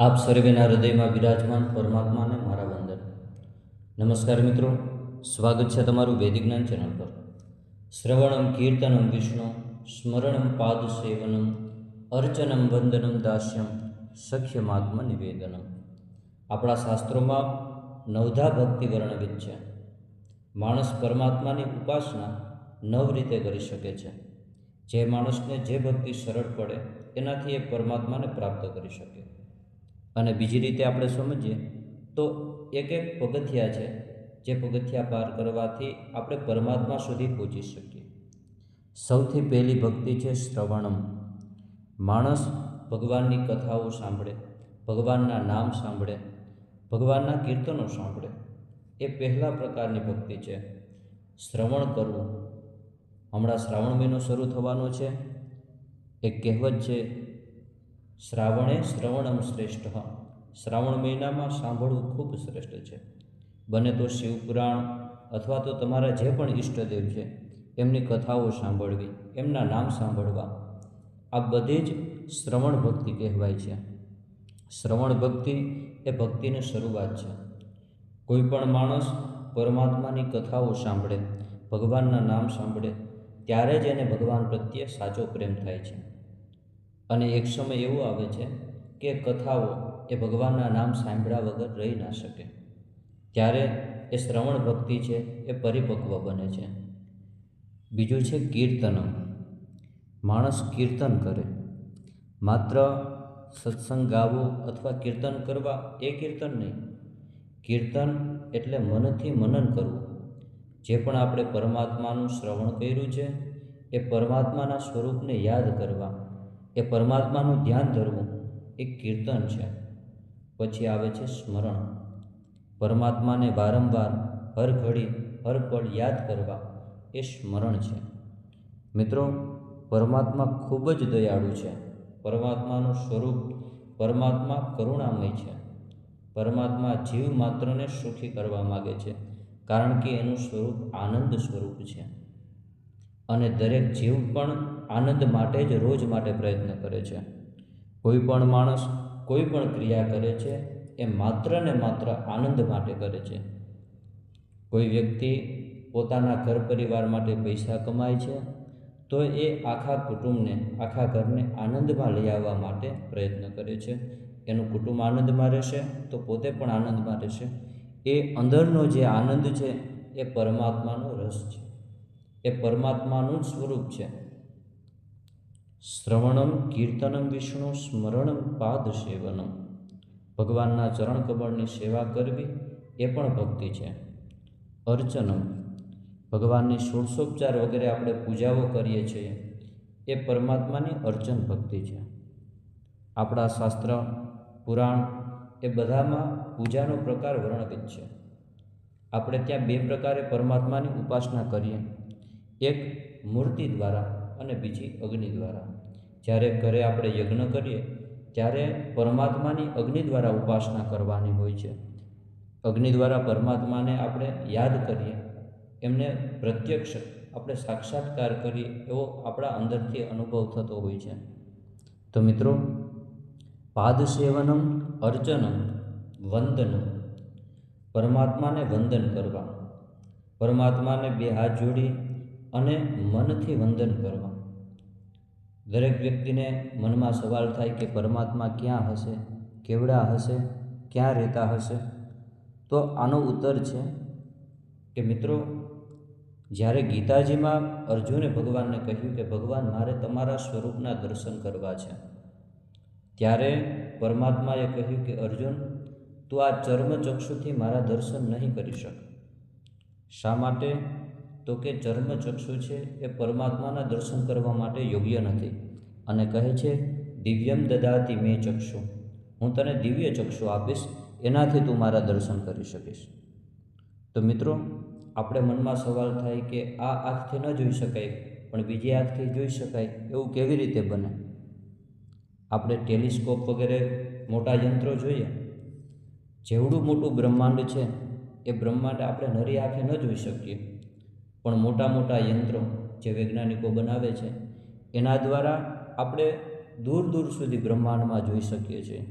આપ સર્વેના હૃદયમાં વિરાજમાન પરમાત્માને મારા વંદન. નમસ્કાર મિત્રો, સ્વાગત છે તમારું વૈદિક જ્ઞાન ચેનલ પર. શ્રવણમ, કીર્તનમ, વિષ્ણુ, સ્મરણમ, પાદ સેવનમ, અર્ચનમ, વંદનમ, દાસ્યમ, સખ્યમાત્મ, નિવેદનમ. આપણા શાસ્ત્રોમાં નવધા ભક્તિ વર્ણવિત છે. માણસ પરમાત્માની ઉપાસના નવ રીતે કરી શકે છે. જે માણસને જે ભક્તિ સરળ પડે, એનાથી એ પરમાત્માને પ્રાપ્ત કરી શકે. અને બીજી રીતે આપણે સમજીએ તો એક એક પગથિયા છે, જે પગથિયા પાર કરવાથી આપણે પરમાત્મા સુધી પહોંચી શકીએ. સૌથી પહેલી ભક્તિ છે શ્રવણમ. માણસ ભગવાનની કથાઓ સાંભળે, ભગવાનના નામ સાંભળે, ભગવાનના કીર્તનો સાંભળે. એ પહેલા પ્રકારની ભક્તિ છે. શ્રવણ કરવું. હમણાં શ્રાવણ મહિનો શરૂ થવાનો છે. એક કહેવત છે શ્રાવણે શ્રવણમ શ્રેષ્ઠ. શ્રાવણ મહિનામાં સાંભળવું ખૂબ શ્રેષ્ઠ છે. બને તો શિવપુરાણ અથવા તો તમારા જે પણ ઈષ્ટદેવ છે, એમની કથાઓ સાંભળવી, એમના નામ સાંભળવા. આ બધી જ શ્રવણ ભક્તિ કહેવાય છે. શ્રવણ ભક્તિ એ ભક્તિની શરૂઆત છે. કોઈ પણ માણસ પરમાત્માની કથાઓ સાંભળે, ભગવાનના નામ સાંભળે, ત્યારે જ એને ભગવાન પ્રત્યે સાચો પ્રેમ થાય છે. અને એક સમય એવો આવે છે કે કથાઓ એ ભગવાનના નામ સાંભળ્યા વગર રહી ના શકે. ત્યારે એ શ્રવણ ભક્તિ છે, એ પરિપક્વ બને છે. બીજું છે કીર્તનમ. માણસ કીર્તન કરે. માત્ર સત્સંગ ગાવો અથવા કીર્તન કરવા એ કીર્તન નહીં. કીર્તન એટલે મનથી મનન કરવું. જે પણ આપણે પરમાત્માનું શ્રવણ કર્યું છે, એ પરમાત્માના સ્વરૂપને યાદ કરવા એ પરમાત્માનું ધ્યાન ધરવું એ કીર્તન છે. પછી આવે છે સ્મરણ. પરમાત્માને વારંવાર હર ઘડી, હર પળ યાદ કરવા એ સ્મરણ છે. મિત્રો, પરમાત્મા ખૂબ જ દયાળુ છે. પરમાત્માનું સ્વરૂપ પરમાત્મા કરુણામય છે. પરમાત્મા જીવ માત્રને સુખી કરવા માગે છે, કારણ કે એનું સ્વરૂપ આનંદ સ્વરૂપ છે. અને દરેક જીવ પણ આનંદ માટે જ રોજ માટે પ્રયત્ન કરે છે. કોઈ પણ માણસ કોઈ પણ ક્રિયા કરે છે, એ માત્ર ને માત્ર આનંદ માટે કરે છે. કોઈ વ્યક્તિ પોતાના ઘર પરિવાર માટે પૈસા કમાય છે, તો એ આખા કુટુંબને, આખા ઘરને આનંદમાં લઈ આવવા માટે પ્રયત્ન કરે છે. એનું કુટુંબ આનંદમાં રહેશે, તો પોતે પણ આનંદમાં રહેશે. એ અંદરનો જે આનંદ છે, એ પરમાત્માનો રસ છે. એ પરમાત્માનું જ સ્વરૂપ છે. શ્રવણમ, કીર્તનમ, વિષ્ણુ, સ્મરણમ, પાદ સેવનમ. ભગવાનના ચરણ કમળની સેવા કરવી એ પણ ભક્તિ છે. અર્ચનમ. ભગવાનની ષોડશોપચાર વગેરે આપણે પૂજાઓ કરીએ છીએ, એ પરમાત્માની અર્ચન ભક્તિ છે. આપણા શાસ્ત્ર, પુરાણ એ બધામાં પૂજાનો પ્રકાર વર્ણવિત છે. આપણે ત્યાં બે પ્રકારે પરમાત્માની ઉપાસના કરીએ. એક મૂર્તિ દ્વારા અને બીજી અગ્નિ દ્વારા. જ્યારે ઘરે આપણે યજ્ઞ કરીએ, ત્યારે પરમાત્માની અગ્નિ દ્વારા ઉપાસના કરવાની હોય છે. અગ્નિ દ્વારા પરમાત્માને આપણે યાદ કરીએ, એમને પ્રત્યક્ષ આપણે સાક્ષાત્કાર કરીએ એવો આપણા અંદરથી અનુભવ થતો હોય છે. તો મિત્રો પાદ સેવનમ અર્ચનમ વંદનમ. પરમાત્માને વંદન કરવા. પરમાત્માને બે હાથ જોડી અને મનથી વંદન કરવા. દરેક વ્યક્તિને મનમાં સવાલ થાય કે પરમાત્મા ક્યાં હશે, કેવડા હશે, ક્યાં રહેતા હશે? તો આનો ઉત્તર છે કે મિત્રો, જ્યારે ગીતાજીમાં અર્જુને ભગવાનને કહ્યું કે ભગવાન, મારે તમારા સ્વરૂપના દર્શન કરવા છે. ત્યારે પરમાત્માએ કહ્યું કે અર્જુન, તું આ ચર્મચક્ષુથી મારા દર્શન નહીં કરી શક. શા માટે? તો કે ચર્મચક્ષુ છે એ પરમાત્માના દર્શન કરવા માટે યોગ્ય નથી. અને કહે છે, દિવ્યમ દદાતી મેં ચક્ષુ. હું તને દિવ્ય ચક્ષુ આપીશ, એનાથી તું મારા દર્શન કરી શકીશ. તો મિત્રો, આપણે મનમાં સવાલ થાય કે આ આંખથી ન જોઈ શકાય, પણ બીજી આંખથી જોઈ શકાય એવું કેવી રીતે બને? આપણે ટેલિસ્કોપ વગેરે મોટા યંત્રો જોઈએ? જેવડું મોટું બ્રહ્માંડ છે, એ બ્રહ્માંડ આપણે નરી આંખે ન જોઈ શકીએ. પણ મોટા મોટા યંત્રો જે વૈજ્ઞાનિકો બનાવે છે, એના દ્વારા આપણે દૂર દૂર સુધી બ્રહ્માંડમાં જોઈ શકીએ છીએ.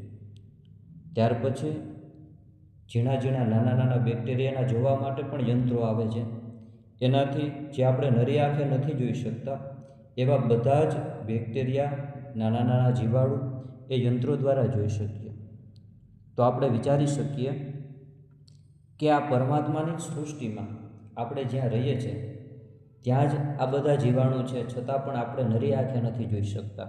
ત્યાર પછી ઝીણા ઝીણા નાના નાના બેક્ટેરિયાના જોવા માટે પણ યંત્રો આવે છે. એનાથી જે આપણે નરી આંખે નથી જોઈ શકતા, એવા બધા જ બેક્ટેરિયા, નાના નાના જીવાણુ એ યંત્રો દ્વારા જોઈ શકીએ. તો આપણે વિચારી શકીએ કે આ પરમાત્માની સૃષ્ટિમાં આપણે જ્યાં રહીએ છીએ, ત્યાં જ આ બધા જીવાણુ છે છતાં પણ આપણે નરી આંખે નથી જોઈ શકતા.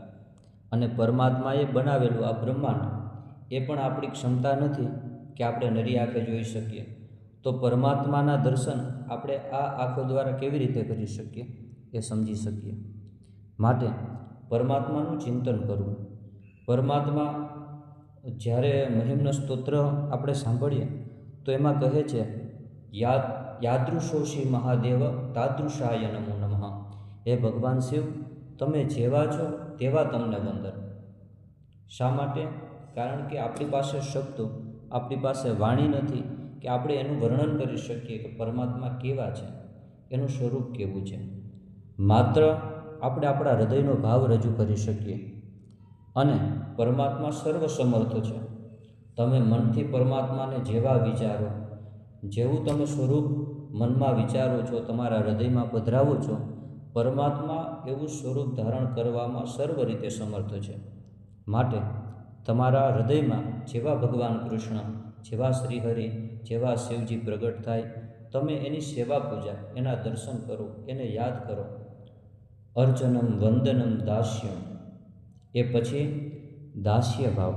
અને પરમાત્માએ બનાવેલું આ બ્રહ્માંડ એ પણ આપણી ક્ષમતા નથી કે આપણે નરી આંખે જોઈ શકીએ. તો પરમાત્માના દર્શન આપણે આ આંખો દ્વારા કેવી રીતે કરી શકીએ એ સમજી શકીએ. માટે પરમાત્માનું ચિંતન કરવું. પરમાત્મા જ્યારે મહિમનો સ્તોત્ર આપણે સાંભળીએ, તો એમાં કહે છે, યાદ યાદૃશોષી મહાદેવ તાદૃશાય નમો નમઃ. હે ભગવાન શિવ, તમે જેવા છો તેવા તમને વંદન. શા માટે? કારણ કે આપણી પાસે શબ્દો, આપણી પાસે વાણી નથી કે આપણે એનું વર્ણન કરી શકીએ કે પરમાત્મા કેવા છે, એનું સ્વરૂપ કેવું છે. માત્ર આપણે આપણા હૃદયનો ભાવ રજૂ કરી શકીએ. અને પરમાત્મા સર્વસમર્થ છે. તમે મનથી પરમાત્માને જેવા વિચારો જેવું તમે સ્વરૂપ મનમાં વિચારો છો, તમારા હૃદયમાં પધરાવો છો, પરમાત્મા એવું સ્વરૂપ ધારણ કરવામાં સર્વ રીતે સમર્થ છે. માટે તમારા હૃદયમાં જેવા ભગવાન કૃષ્ણ, જેવા શ્રીહરિ, જેવા શિવજી પ્રગટ થાય, તમે એની સેવા પૂજા, એના દર્શન કરો, એને યાદ કરો. અર્ચનમ વંદનમ દાસ્યમ. એ પછી દાસ્ય ભાવ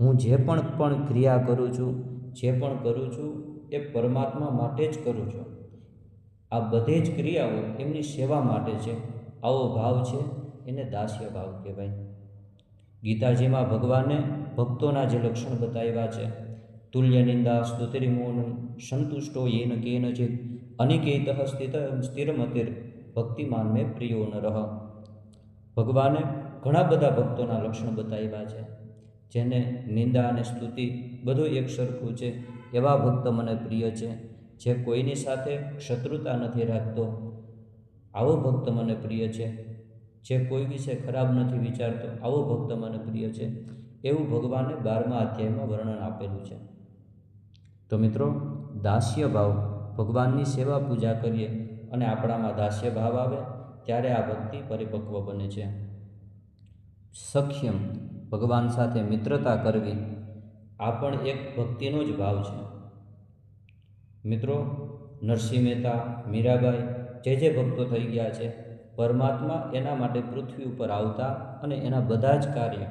હું જે પણ પણ ક્રિયા કરું છું, જે પણ કરું છું એ પરમાત્મા માટે જ કરું છું. આ બધી જ ક્રિયાઓ એમની સેવા માટે છે. આવો ભાવ છે એને દાસ્ય ભાવ કહેવાય. ગીતાજીમાં ભગવાને ભક્તોના જે લક્ષણ બતાવ્યા છે. તુલ્ય નિંદા સ્તુતિરિમોન સંતુષ્ટો યેન કેનચિત અનિકેત સ્થિત સ્થિરમતિર ભક્તિમાન મેં પ્રિયો ન રહ. ભગવાને ઘણા બધા ભક્તોના લક્ષણ બતાવ્યા છે. જેને નિંદા અને સ્તુતિ બધું એક સરખું છે. એવા ભક્ત મને પ્રિય છે, જે કોઈની સાથે શત્રુતા નથી રાખતો. આવો ભક્ત મને પ્રિય છે, જે કોઈ વિશે ખરાબ નથી વિચારતો, આવો ભક્ત મને પ્રિય છે, એવું ભગવાને બારમા અધ્યાયમાં વર્ણન આપેલું છે. તો મિત્રો, દાસ્ય ભાવ, ભગવાનની સેવા પૂજા કરીએ અને આપણામાં દાસ્ય ભાવ આવે, ત્યારે આ ભક્તિ પરિપક્વ બને છે. સખ્યમ, ભગવાન સાથે મિત્રતા કરવી આ પણ એક ભક્તિનો જ ભાવ છે. મિત્રો, નરસિંહ મહેતા, મીરાબાઈ જે જે ભક્તો થઈ ગયા છે, પરમાત્મા એના માટે પૃથ્વી ઉપર આવતા અને એના બધા જ કાર્ય.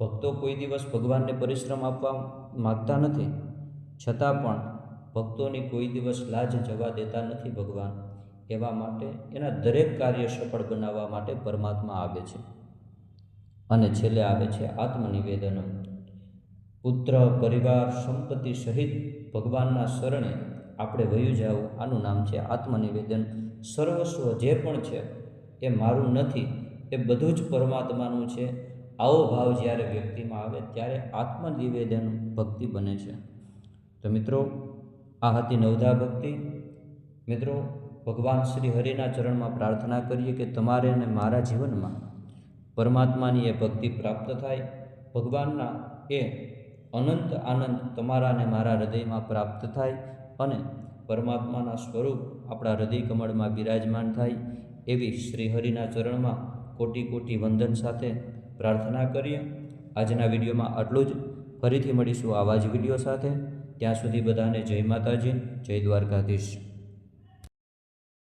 ભક્તો કોઈ દિવસ ભગવાનને પરિશ્રમ આપવા માગતા નથી, છતાં પણ ભક્તોની કોઈ દિવસ લાજ જવા દેતા નથી ભગવાન. એવા માટે એના દરેક કાર્ય સફળ બનાવવા માટે પરમાત્મા આવે છે. અને છેલ્લે આવે છે આત્મનિવેદન. પુત્ર, પરિવાર, સંપત્તિ સહિત ભગવાનના શરણે આપણે વયું જાવું આનું નામ છે આત્મનિવેદન. સર્વસ્વ જે પણ છે, એ મારું નથી, એ બધું જ પરમાત્માનું છે. આવો ભાવ જ્યારે વ્યક્તિમાં આવે ત્યારે આત્મનિવેદન ભક્તિ બને છે. તો મિત્રો, આ હતી નવધા ભક્તિ. મિત્રો, ભગવાન શ્રી હરિના ચરણમાં પ્રાર્થના કરીએ કે તમારે અને મારા જીવનમાં પરમાત્માની એ ભક્તિ પ્રાપ્ત થાય. ભગવાનના એ અનંત આનંદ તમારા અને મારા હૃદયમાં પ્રાપ્ત થાય અને પરમાત્માના સ્વરૂપ આપણા હૃદય કમળમાં બિરાજમાન થાય એવી શ્રીહરિના ચરણમાં કોટી કોટી વંદન સાથે પ્રાર્થના કરીએ. આજના વિડીયોમાં આટલું જ. ફરીથી મળીશું આવા જ વીડિયો સાથે. ત્યાં સુધી બધાને જય માતાજી, જય દ્વારકાધીશ.